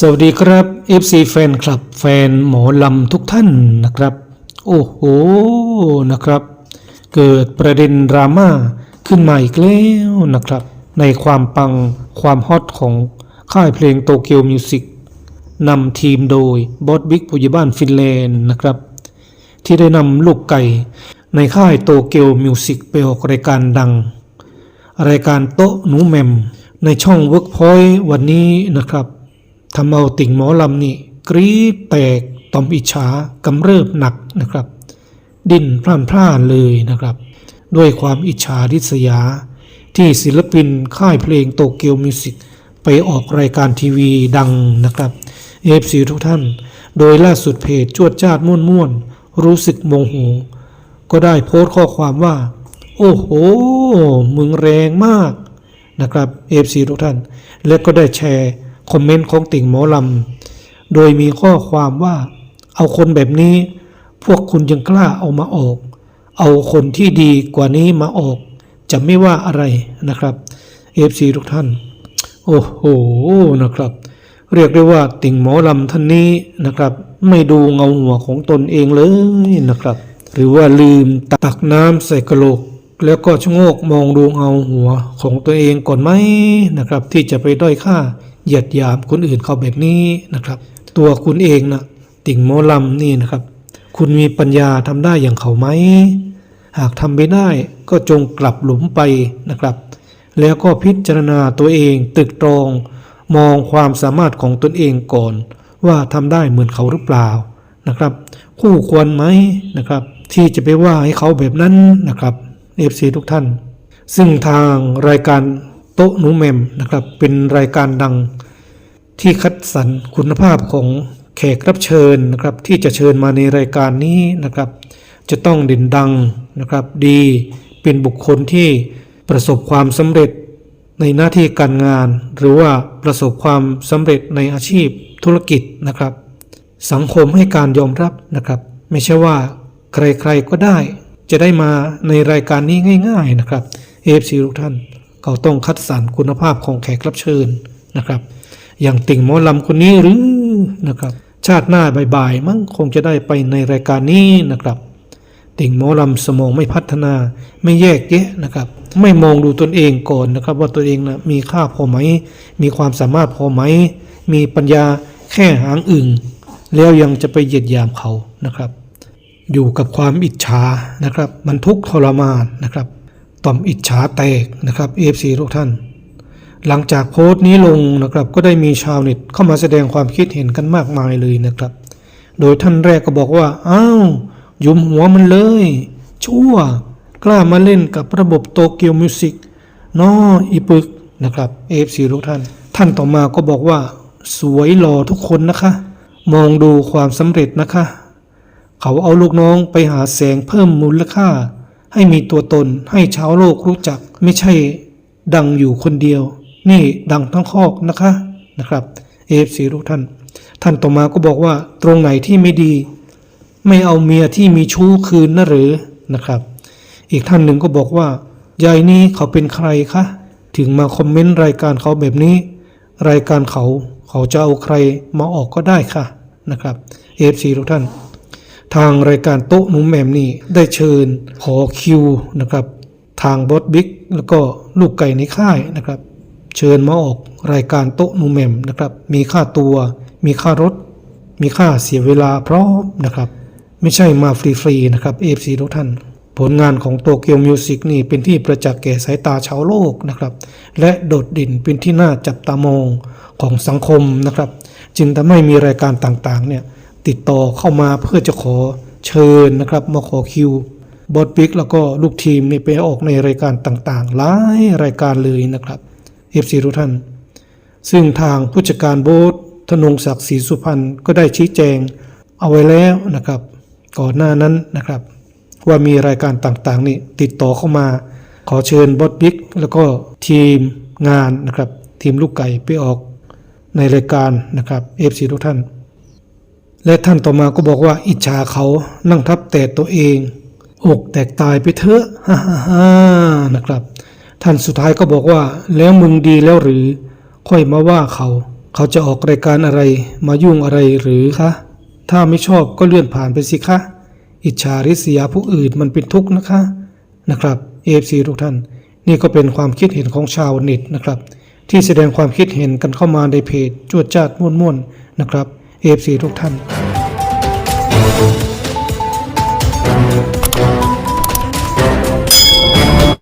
สวัสดีครับ FC แฟนคลับแฟนหมอลำทุกท่านนะครับ โอ้โหนะครับ เกิดประเด็นดราม่าขึ้นมาอีกแล้วนะครับ ในความปังความฮอตของค่ายเพลงโตเกียวมิวสิกนำทีมโดยบอสบิ๊กปุยบ้านฟินแลนด์นะครับ ที่ได้นำลูกไก่ในค่ายโตเกียวมิวสิกไปออกรายการดัง รายการโต๊ะหนูแมมในช่อง Workpoint วันนี้นะครับ ทำเอาติ่งหมอลำนี่กรี๊ดแตกตอมอิจฉากำเริบหนักนะครับ ดิ้นพล่านพล่านเลยนะครับ ด้วยความอิจฉาริษยา ที่ศิลปินค่ายเพลงโตเกียวมิวสิกไปออกรายการทีวีดังนะครับเอฟซีทุกท่าน โดยล่าสุดเพจจวดจ้าดม่วนม่วนรู้สึกโมโห ก็ได้โพสต์ข้อความว่า โอ้โห มึงแรงมากนะครับเอฟซีทุกท่าน และก็ได้แชร์ คอมเมนต์ของติ่งหมอลำ โดยมีข้อความว่า เอาคนแบบนี้ พวกคุณยังกล้าเอามาออก เอาคนที่ดีกว่านี้มาออก จะไม่ว่าอะไรนะครับเอฟซีทุกท่าน โอ้โหนะครับ เรียกได้ว่าติ่งหมอลำท่านนี้นะครับ ไม่ดูเงาหัวของตนเองเลยนะครับ หรือว่าลืมตักน้ำใส่กระโหลกแล้วก็ชะโงกมองดูเงาหัวของตัวเองก่อนไหมนะครับ ที่จะไปด้อยค่า เหยียดหยามคนอื่นเขาแบบนี้นะครับ ตัวคุณเองนะติ่งหมลำนี่นะครับ คุณมีปัญญาทำได้อย่างเขาไหม หากทำไม่ได้ก็จงกลับหลุมไปนะครับ แล้วก็พิจารณาตัวเองตึกตรองมองความสามารถของตนเองก่อน ว่าทำได้เหมือนเขาหรือเปล่านะครับ คู่ควรไหมนะครับ ที่จะไปว่าให้เขาแบบนั้นนะครับเอฟซีทุกท่าน ซึ่งทางรายการ โต๊ะหนูแมมนะครับ เป็นรายการดังที่คัดสรรคุณภาพของแขกรับเชิญนะครับ ที่จะเชิญมาในรายการนี้นะครับ จะต้องเด่นดังนะครับ ดีเป็นบุคคลที่ประสบความสำเร็จในหน้าที่การงาน หรือว่าประสบความสำเร็จในอาชีพธุรกิจนะครับ สังคมให้การยอมรับนะครับ ไม่ใช่ว่าใครๆก็ได้ จะได้มาในรายการนี้ง่าย ๆนะครับเอฟซีทุกท่าน เขาต้องคัดสรรคุณภาพของแขกรับเชิญนะครับ อย่างติ่งหมอลำคนนี้หรือนะครับ ชาติหน้าบ่ายๆมั้งคงจะได้ไปในรายการนี้นะครับ ติ่งหมอลำสมองไม่พัฒนา ไม่แยกแยะนะครับ ไม่มองดูตนเองก่อนนะครับ ว่าตัวเองนะมีค่าพอไหม มีความสามารถพอไหม มีปัญญาแค่หางอึ่งแล้วยังจะไปเหยียดยามเขานะครับ อยู่กับความอิจฉานะครับ มันทุกข์ทรมานนะครับ ต่อมอิจฉาแตกนะครับเอฟซีทุกท่าน หลังจากโพสต์นี้ลงนะครับ ก็ได้มีชาวเน็ตเข้ามาแสดงความคิดเห็นกันมากมายเลยนะครับ โดยท่านแรกก็บอกว่า อ้าวยุมหัวมันเลย ชั่ว กล้ามาเล่นกับระบบโตเกียวมิวสิกน้ออีปึกนะครับเอฟซีทุกท่าน ท่านต่อมาก็บอกว่า สวยหล่อทุกคนนะคะ มองดูความสำเร็จนะคะ เขาเอาลูกน้องไปหาแสงเพิ่มมูลค่า ให้มีตัวตนให้ชาวโลกรู้จัก ไม่ใช่ดังอยู่คนเดียว นี่ดังทั้งคอกนะคะนะครับเอฟซีทุกท่าน ท่านต่อมาก็บอกว่าตรงไหนที่ไม่ดี ไม่เอาเมียที่มีชู้คืนนะหรือนะครับ อีกท่านหนึ่งก็บอกว่ายายนี่เขาเป็นใครคะถึงมาคอมเมนต์รายการเขาแบบนี้ รายการเขาเขาจะเอาใครมาออกก็ได้ค่ะนะครับเอฟซีทุกท่าน ทางรายการโต๊ะหนุ่มแหมมนี่ได้เชิญขอคิวนะครับ ทางบอสบิ๊กแล้วก็ลูกไก่ในค่ายนะครับ เชิญมาออกรายการโต๊ะหนุ่มแหมมนะครับ มีค่าตัว มีค่ารถ มีค่าเสียเวลาพร้อมนะครับ ไม่ใช่มาฟรีๆนะครับ AFC ทุกท่านผลงานของโตเกียวมิวสิกนี่เป็นที่ประจักษ์แก่สายตาชาวโลกนะครับ และโดดเด่นเป็นที่น่าจับตามองของสังคมนะครับ จึงทำให้มีรายการต่างๆเนี่ย ติดต่อเข้ามาเพื่อจะขอเชิญนะครับมาขอคิวบอสบิ๊กแล้วก็ลูกทีมนี่ไปออกในรายการต่างๆ หลายรายการเลยนะครับ FC ทุกท่าน ซึ่งทางผู้จัดการโบสธนงศักดิ์ศรีสุพรรณก็ได้ชี้แจงเอาไว้แล้วนะครับ ก่อนหน้านั้นนะครับ ว่ามีรายการต่างๆ นี่ติดต่อเข้ามา ขอเชิญบอสบิ๊กแล้วก็ทีมงานนะครับ ทีมลูกไก่ไปออกในรายการนะครับ FC ทุกท่าน และท่านต่อมาก็บอกว่าอิจฉาเขานั่งทับแต่ตัวเอง อกแตกตายไปเถอะฮ่าฮ่าฮ่านะครับ ท่านสุดท้ายก็บอกว่า แล้วมึงดีแล้วหรือ ค่อยมาว่าเขา เขาจะออกรายการอะไร มายุ่งอะไรหรือคะถ้าไม่ชอบก็เลื่อนผ่านไปสิคะอิจฉาริษยาผู้อื่นมันเป็นทุกข์นะคะนะครับ AFC ทุกท่าน นี่ก็เป็นความคิดเห็นของชาวเน็ตนะครับ ที่แสดงความคิดเห็นกันเข้ามาในเพจจวดจ้าดม่วนๆนะครับ AFC ทุกท่าน